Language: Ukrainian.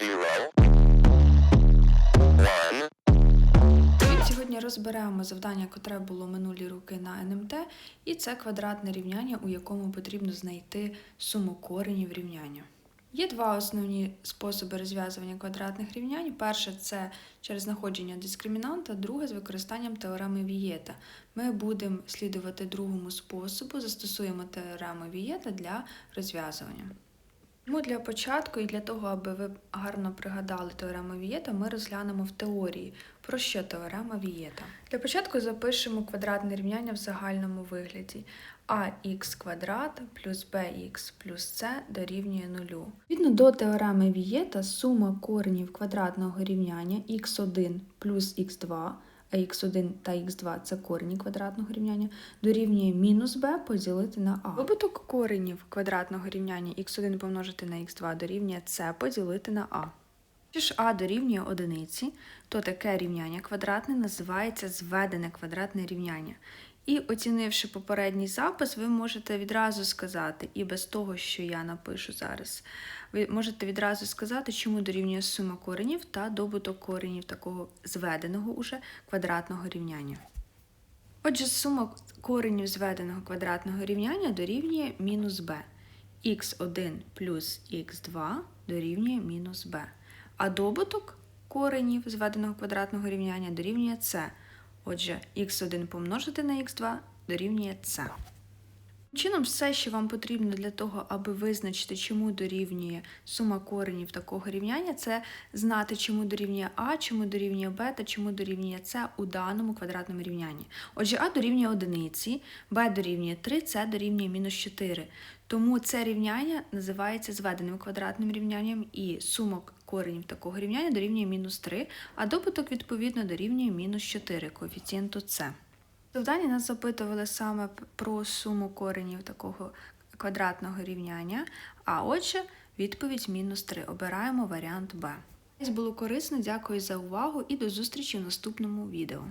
zero, Сьогодні розберемо завдання, котре було минулі роки на НМТ, і це квадратне рівняння, у якому потрібно знайти суму коренів рівняння. Є два основні способи розв'язування квадратних рівнянь. Перше це через знаходження дискримінанта, друге з використанням теореми Вієта. Ми будемо слідувати другому способу, застосуємо теорему Вієта для розв'язування. Тому для початку і для того, аби ви гарно пригадали теорему Вієта, ми розглянемо в теорії, про що теорема Вієта. Для початку запишемо квадратне рівняння в загальному вигляді. ax квадрат плюс bx плюс c дорівнює нулю. Відповідно до теореми Вієта, сума коренів квадратного рівняння x1 плюс x2 а х1 та х2 це корені квадратного рівняння, дорівнює мінус b поділити на а. Вибуток коренів квадратного рівняння х1 помножити на х2 дорівнює c поділити на а. Якщо ж а дорівнює одиниці, то таке рівняння квадратне називається зведене квадратне рівняння. І оцінивши попередній запис, ви можете відразу сказати, і без того, що я напишу зараз, ви можете відразу сказати, чому дорівнює сума коренів та добуток коренів такого зведеного уже квадратного рівняння. Отже, сума коренів зведеного квадратного рівняння дорівнює мінус b. х1 плюс х2 дорівнює мінус b. А добуток коренів зведеного квадратного рівняння дорівнює c. Отже, х1 помножити на х2 дорівнює c. Чином, все, що вам потрібно для того, аби визначити, чому дорівнює сума коренів такого рівняння, це знати, чому дорівнює а, чому дорівнює b та чому дорівнює c у даному квадратному рівнянні. Отже, а дорівнює одиниці, b дорівнює 3, c дорівнює мінус 4. Тому це рівняння називається зведеним квадратним рівнянням, і сума коренів такого рівняння дорівнює мінус 3, а добуток, відповідно, дорівнює мінус 4 коефіцієнту c. В завданні нас запитували саме про суму коренів такого квадратного рівняння, а отже, відповідь мінус 3. Обираємо варіант Б. Було корисно, дякую за увагу і до зустрічі в наступному відео.